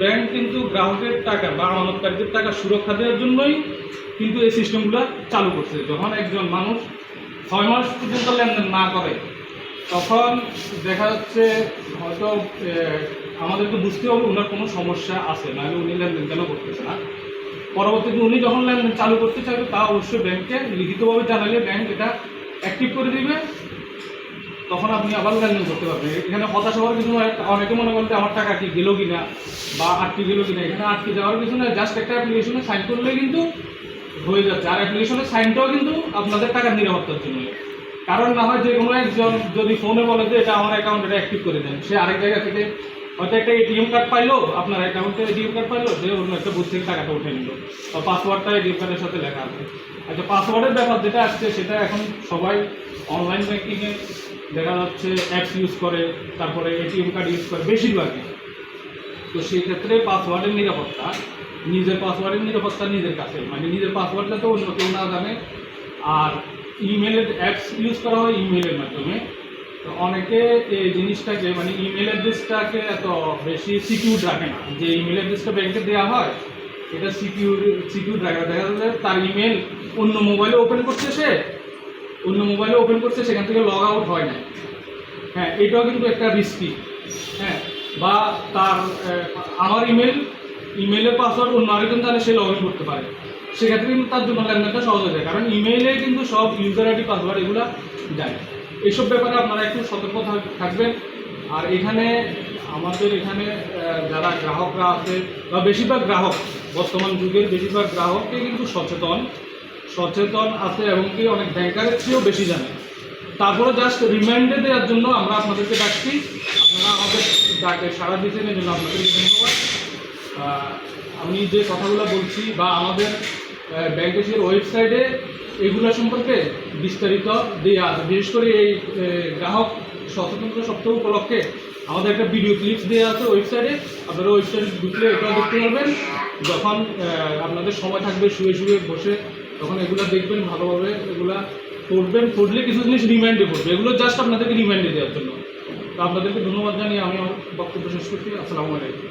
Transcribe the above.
Bank কিন্তু গ্রাহকের টাকা বা আমানতকারীদের টাকা সুরক্ষা দেওয়ার জন্যই কিন্তু এই সিস্টেমগুলো চালু করছে। যখন একজন মানুষ ছয় মাস পর্যন্ত লেনদেন না করে, তখন দেখা যাচ্ছে হয়তো আমাদেরকে বুঝতে হবে ওনার কোনো সমস্যা আছে, নাহলে উনি লেনদেন কেন করতেছে না। পরবর্তীতে উনি যখন লেনদেন চালু করতে চাইবে, তা অবশ্যই ব্যাংকে লিখিতভাবে জানালে ব্যাংক এটা অ্যাক্টিভ করে দিবে। তখন আপনি আবার লেনদেন করতে পারবেন। এখানে হতাশ হওয়ার কিছু নয়, অনেকে মনে করেন আমার টাকা কি গেলো কিনা বা আটকে গেলো কিনা। এখানে আটকে যাওয়ার কিছু নয় জাস্ট একটা অ্যাপ্লিকেশনে সাইন করলেই কিন্তু হয়ে যাচ্ছে। আর অ্যাপ্লিকেশনের সাইনটাও কিন্তু আপনাদের টাকার নিরাপত্তার জন্য। কারণ না হয় যে কোনো একজন যদি ফোনে বলে যে এটা আমার অ্যাকাউন্ট অ্যাক্টিভ করে দেন, সে আরেক জায়গা থেকে হয়তো একটা এটিএম কার্ড পাইলো, আপনার অ্যাকাউন্টে এটিএম কার্ড পাইলো যে অন্য একটা বুথ থেকে টাকাটা উঠে নিল। বা পাসওয়ার্ডটা এটিএম কার্ডের সাথে লেখা আছে। আচ্ছা পাসওয়ার্ডের ব্যাপার যেটা আসছে, সেটা এখন সবাই অনলাইন ব্যাংকিংয়ে দেখা যাচ্ছে অ্যাপস ইউজ করে, তারপরে এটিএম কার্ড ইউজ করে, বেশিরভাগই। তো সেই ক্ষেত্রে পাসওয়ার্ডের নিরাপত্তা, নিজের পাসওয়ার্ডের নিরাপত্তা নিজের কাছে। মানে নিজের পাসওয়ার্ডটা তো অন্য কেউ না জানে। আর ইমেলের অ্যাপস ইউজ করা হয় ইমেলের মাধ্যমে। তো অনেকে এই জিনিসটাকে মানে ইমেল অ্যাড্রেসটাকে এত বেশি সিকিউর রাখে না। যে ইমেল অ্যাড্রেসটা ব্যাংকে দেওয়া হয় এটা সিকিউর সিকিউর রাখে। দেখা যাচ্ছে তার ইমেল অন্য মোবাইলে ওপেন করছে সে অন্য মোবাইলে ওপেন করছে, সেখান থেকে লগ আউট হয় না। হ্যাঁ এটাও কিন্তু একটা রিস্কি হ্যাঁ বা তার আমার ইমেল ইমেলের পাসওয়ার্ড অন্য আরেকজন তাহলে সে লগ ইন করতে পারে। সেক্ষেত্রে কিন্তু তার জন্য লেনদেনটা সহজ হয়ে যায়, কারণ ইমেইলে কিন্তু সব ইউজার আইডি পাসওয়ার্ড এগুলো যায়। এইসব ব্যাপারে আপনারা একটু সতর্ক থাক- থাকবেন। আর এখানে আমাদের এখানে যারা গ্রাহকরা আছে, বা বেশিরভাগ গ্রাহক, বর্তমান যুগের বেশিরভাগ গ্রাহকই কিন্তু সচেতন সচেতন আছে এবং কি অনেক ব্যাংকারের চেয়েও বেশি জানে। তারপরে জাস্ট রিমাইন্ডে দেওয়ার জন্য আমরা আপনাদেরকে ডাকছি। আপনারা আমাদের ডাকে সারা দিচ্ছেন এই জন্য আপনাদেরকে ধন্যবাদ। আমি যে কথাগুলো বলছি বা আমাদের ব্যাংকের ওয়েবসাইটে এগুলো সম্পর্কে বিস্তারিত দেওয়া আছে। বিশেষ করে এই গ্রাহক সচেতনতা সপ্তাহ উপলক্ষে আমাদের একটা ভিডিও ক্লিপস দেওয়া আছে ওয়েবসাইটে আপনারা ওয়েবসাইটে ঢুকলে এটাও দেখতে পারবেন। যখন আপনাদের সময় থাকবে, শুয়ে শুয়ে বসে তখন এগুলো দেখবেন ভালোভাবে, এগুলো করবেন পড়লে কিছু জিনিস রিমাইন্ডে করবে। এগুলো জাস্ট আপনাদেরকে রিমাইন্ডে দেওয়ার জন্য। তো আপনাদেরকে ধন্যবাদ জানিয়ে আমি আমার বক্তব্য শেষ করছি। আসসালামু আলাইকুম।